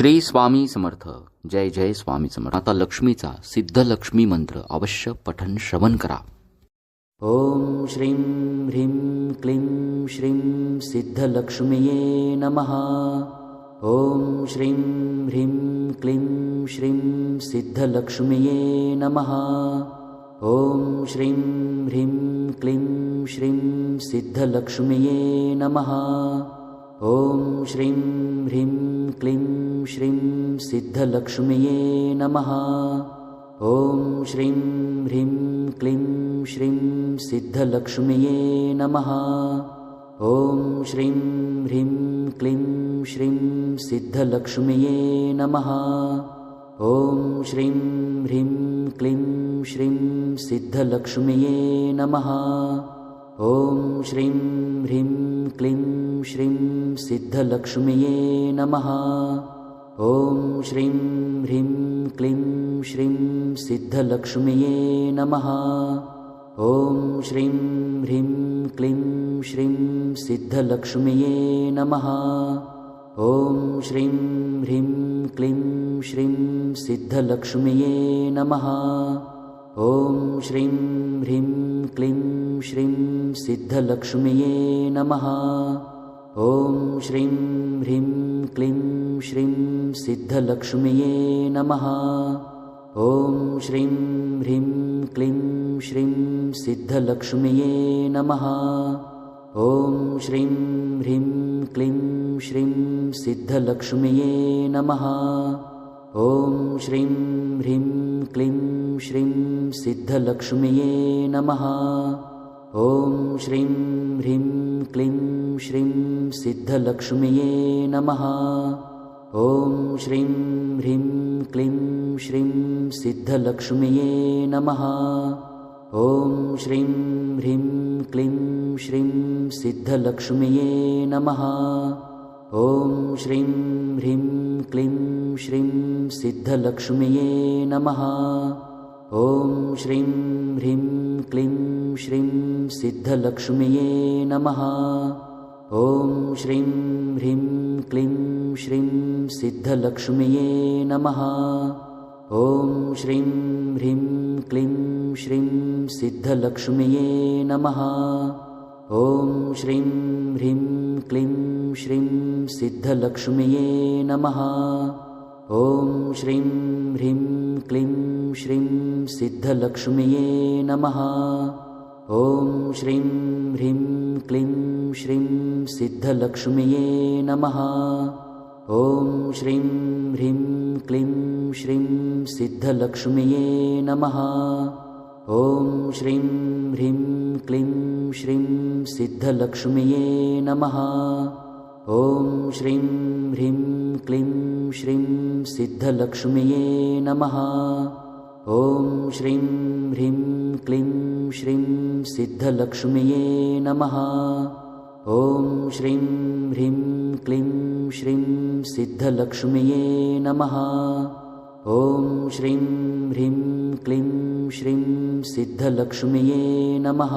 श्री स्वामी समर्थ जय जय स्वामी समर्थ. आता लक्ष्मीचा सिद्ध लक्ष्मी मंत्र अवश्य पठन श्रवण करा. ॐ श्रीं ह्रीं क्लीं श्रीं सिद्धलक्ष्म्यै नमः. ॐ श्रीं ह्रीं क्लीं श्रीं सिद्धलक्ष्म्यै नमः. ॐ श्रीं ह्रीं क्लीं श्रीं सिद्धलक्ष्म्यै नमः. ॐ श्रीं ह्रीं क्लीं श्रीं सिद्धलक्ष्म्यै नमः। ॐ श्रीं ह्रीं क्लीं श्रीं सिद्धलक्ष्म्यै नमः। ॐ श्रीं ह्रीं क्लीं श्रीं सिद्धलक्ष्म्यै नमः। ॐ श्रीं ह्रीं क्लीं श्रीं सिद्धलक्ष्म्यै नमः। ॐ श्रीं ह्रीं क्लीं श्रीं सिद्धलक्ष्म्यै नमः ॐ श्रीं ह्रीं क्लीं श्रीं सिद्धलक्ष्म्यै नमः। ॐ श्रीं ह्रीं क्लीं श्रीं सिद्धलक्ष्म्यै नमः। ॐ श्रीं ह्रीं क्लीं श्रीं सिद्धलक्ष्म्यै नमः। ॐ श्रीं ह्रीं क्लीं श्रीं सिद्धलक्ष्म्यै नमः ॐ श्रीं ह्रीं क्लीं श्रीं सिद्धलक्ष्म्यै नमः। ॐ श्रीं ह्रीं क्लीं श्रीं सिद्धलक्ष्म्यै नमः। ॐ श्रीं ह्रीं क्लीं श्रीं सिद्धलक्ष्म्यै नमः। ॐ श्रीं ह्रीं क्लीं श्रीं सिद्धलक्ष्म्यै नमः ॐ श्रीं ह्रीं क्लीं श्रीं सिद्धलक्ष्म्यै नमः। ॐ श्रीं ह्रीं क्लीं श्रीं सिद्धलक्ष्म्यै नमः। ॐ श्रीं ह्रीं क्लीं श्रीं सिद्धलक्ष्म्यै नमः। ॐ श्रीं ह्रीं क्लीं श्रीं सिद्धलक्ष्म्यै नमः। ॐ श्रीं ह्रीं क्लीं श्रीं सिद्धलक्ष्म्यै नमः। ॐ श्रीं ह्रीं क्लीं श्रीं सिद्धलक्ष्म्यै नमः। ॐ श्रीं ह्रीं क्लीं श्रीं सिद्धलक्ष्म्यै नमः। ॐ श्रीं ह्रीं क्लीं श्रीं सिद्धलक्ष्म्यै नमः। ॐ श्रीं ह्रीं क्लीं श्रीं सिद्धलक्ष्म्यै नमः ॐ श्रीं ह्रीं क्लीं श्रीं सिद्धलक्ष्म्यै नमः। ॐ श्रीं ह्रीं क्लीं श्रीं सिद्धलक्ष्म्यै नमः। ॐ श्रीं ह्रीं क्लीं श्रीं सिद्धलक्ष्म्यै नमः। ॐ श्रीं ह्रीं क्लीं श्रीं सिद्धलक्ष्म्यै नमः ॐ श्रीं ह्रीं क्लीं श्रीं सिद्धलक्ष्म्यै नमः। ॐ श्रीं ह्रीं क्लीं श्रीं सिद्धलक्ष्म्यै नमः। ॐ श्रीं ह्रीं क्लीं श्रीं सिद्धलक्ष्म्यै नमः।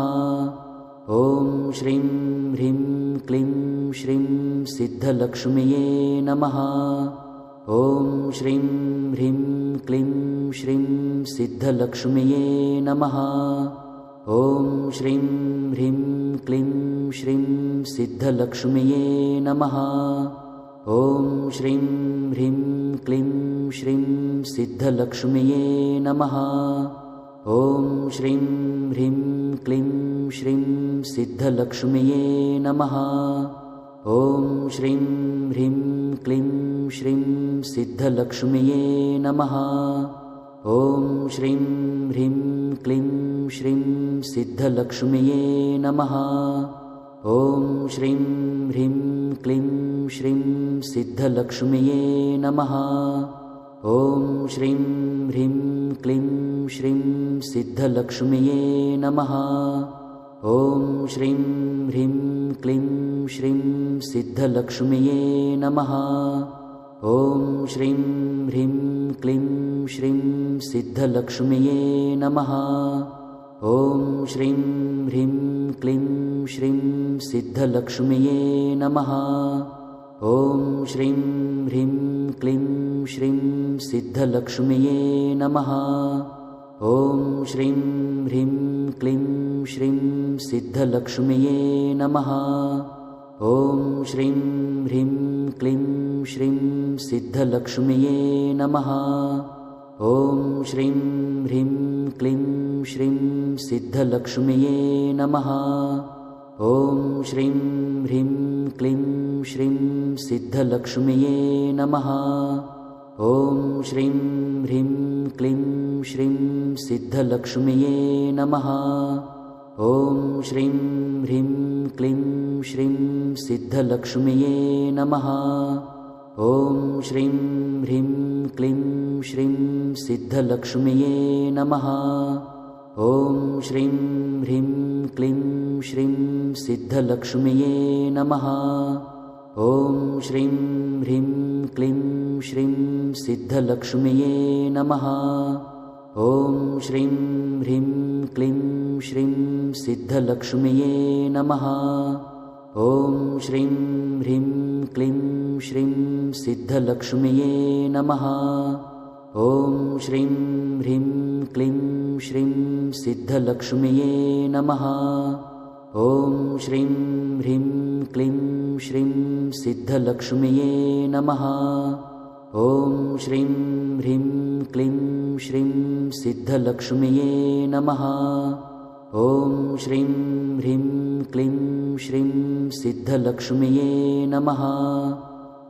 ॐ श्रीं ह्रीं क्लीं श्रीं सिद्धलक्ष्म्यै नमः ॐ श्रीं ह्रीं क्लीं श्रीं सिद्धलक्ष्म्यै नमः। ॐ श्रीं ह्रीं क्लीं श्रीं सिद्धलक्ष्म्यै नमः। ॐ श्रीं ह्रीं क्लीं श्रीं सिद्धलक्ष्म्यै नमः। ॐ श्रीं ह्रीं क्लीं श्रीं सिद्धलक्ष्म्यै नमः ॐ श्रीं ह्रीं क्लीं श्रीं सिद्धलक्ष्म्यै नमः। ॐ श्रीं ह्रीं क्लीं श्रीं सिद्धलक्ष्म्यै नमः। ॐ श्रीं ह्रीं क्लीं श्रीं सिद्धलक्ष्म्यै नमः। ॐ श्रीं ह्रीं क्लीं श्रीं सिद्धलक्ष्म्यै नमः ॐ श्रीं ह्रीं क्लीं श्रीं सिद्धलक्ष्म्यै नमः। ॐ श्रीं ह्रीं क्लीं श्रीं सिद्धलक्ष्म्यै नमः। ॐ श्रीं ह्रीं क्लीं श्रीं सिद्धलक्ष्म्यै नमः। ॐ श्रीं ह्रीं क्लीं श्रीं सिद्धलक्ष्म्यै नमः ॐ श्रीं ह्रीं क्लीं श्रीं सिद्धलक्ष्म्यै नमः। ॐ श्रीं ह्रीं क्लीं श्रीं सिद्धलक्ष्म्यै नमः। ॐ श्रीं ह्रीं क्लीं श्रीं सिद्धलक्ष्म्यै नमः। ॐ श्रीं ह्रीं क्लीं श्रीं सिद्धलक्ष्म्यै नमः। ॐ श्रीं ह्रीं क्लीं श्रीं सिद्धलक्ष्म्यै नमः। ॐ श्रीं ह्रीं क्लीं श्रीं सिद्धलक्ष्म्यै नमः। ॐ श्रीं ह्रीं क्लीं श्रीं सिद्धलक्ष्म्यै नमः। ॐ श्रीं ह्रीं क्लीं श्रीं सिद्धलक्ष्म्यै नमः। ॐ श्रीं ह्रीं क्लीं श्रीं सिद्धलक्ष्म्यै नमः ॐ श्रीं ह्रीं क्लीं श्रीं सिद्धलक्ष्म्यै नमः। ॐ श्रीं ह्रीं क्लीं श्रीं सिद्धलक्ष्म्यै नमः। ॐ श्रीं ह्रीं क्लीं श्रीं सिद्धलक्ष्म्यै नमः। ॐ श्रीं ह्रीं क्लीं श्रीं सिद्धलक्ष्म्यै नमः ॐ श्रीं ह्रीं क्लीं श्रीं सिद्धलक्ष्म्यै नमः। ॐ श्रीं ह्रीं क्लीं श्रीं सिद्धलक्ष्म्यै नमः।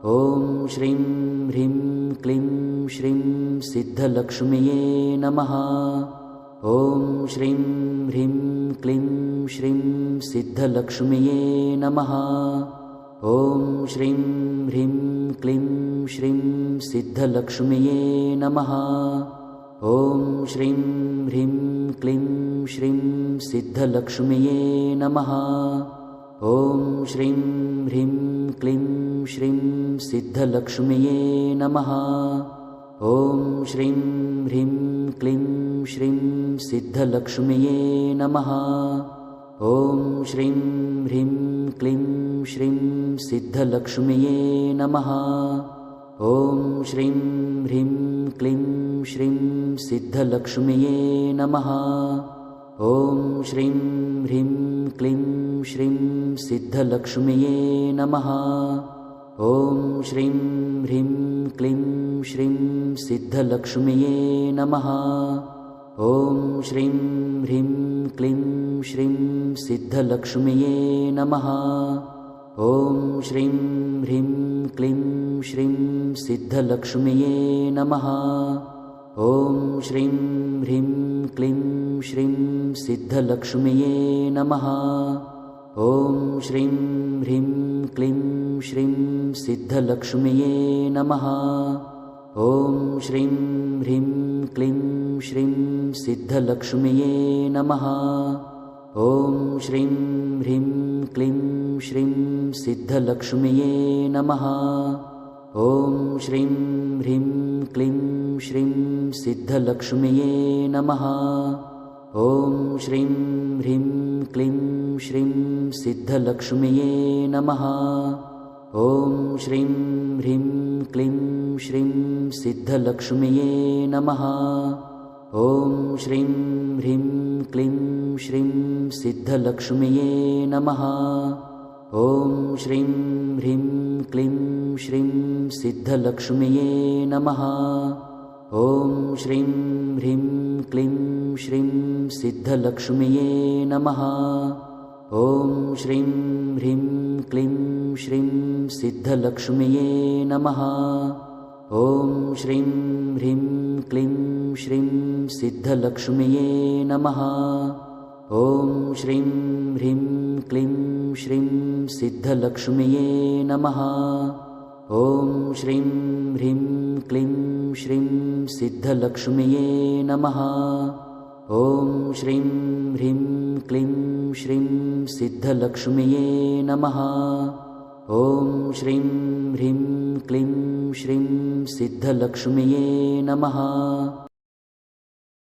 ॐ श्रीं ह्रीं क्लीं श्रीं सिद्धलक्ष्म्यै नमः। ॐ श्रीं ह्रीं क्लीं श्रीं सिद्धलक्ष्म्यै नमः। ॐ श्रीं ह्रीं क्लीं श्रीं सिद्धलक्ष्म्यै नमः। ॐ श्रीं ह्रीं क्लीं श्रीं सिद्धलक्ष्म्यै नमः। ॐ श्रीं ह्रीं क्लीं श्रीं सिद्धलक्ष्म्यै नमः। ॐ श्रीं ह्रीं क्लीं श्रीं सिद्धलक्ष्म्यै नमः। ॐ श्रीं ह्रीं क्लीं श्रीं सिद्धलक्ष्म्यै नमः ॐ श्रीं ह्रीं क्लीं श्रीं सिद्धलक्ष्म्यै नमः। ॐ श्रीं ह्रीं क्लीं श्रीं सिद्धलक्ष्म्यै नमः। ॐ श्रीं ह्रीं क्लीं श्रीं सिद्धलक्ष्म्यै नमः। ॐ श्रीं ह्रीं क्लीं श्रीं सिद्धलक्ष्म्यै नमः ॐ श्रीं ह्रीं क्लीं श्रीं सिद्धलक्ष्म्यै नमः। ॐ श्रीं ह्रीं क्लीं श्रीं सिद्धलक्ष्म्यै नमः। ॐ श्रीं ह्रीं क्लीं श्रीं सिद्धलक्ष्म्यै नमः। ॐ श्रीं ह्रीं क्लीं श्रीं सिद्धलक्ष्म्यै नमः ॐ श्रीं ह्रीं क्लीं श्रीं सिद्धलक्ष्म्यै नमः। ॐ श्रीं ह्रीं क्लीं श्रीं सिद्धलक्ष्म्यै नमः। ॐ श्रीं ह्रीं क्लीं श्रीं सिद्धलक्ष्म्यै नमः। ॐ श्रीं ह्रीं क्लीं श्रीं सिद्धलक्ष्म्यै नमः ॐ श्रीं ह्रीं क्लीं श्रीं सिद्धलक्ष्म्यै नमः। ॐ श्रीं ह्रीं क्लीं श्रीं सिद्धलक्ष्म्यै नमः। ॐ श्रीं ह्रीं क्लीं श्रीं सिद्धलक्ष्म्यै नमः। ॐ श्रीं ह्रीं क्लीं श्रीं सिद्धलक्ष्म्यै नमः ॐ श्रीं ह्रीं क्लीं श्रीं सिद्धलक्ष्म्यै नमः। ॐ श्रीं ह्रीं क्लीं श्रीं सिद्धलक्ष्म्यै नमः। ॐ श्रीं ह्रीं क्लीं श्रीं सिद्धलक्ष्म्यै नमः। ॐ श्रीं ह्रीं क्लीं श्रीं सिद्धलक्ष्म्यै नमः। ॐ श्रीं ह्रीं क्लीं श्रीं सिद्धलक्ष्म्यै नमः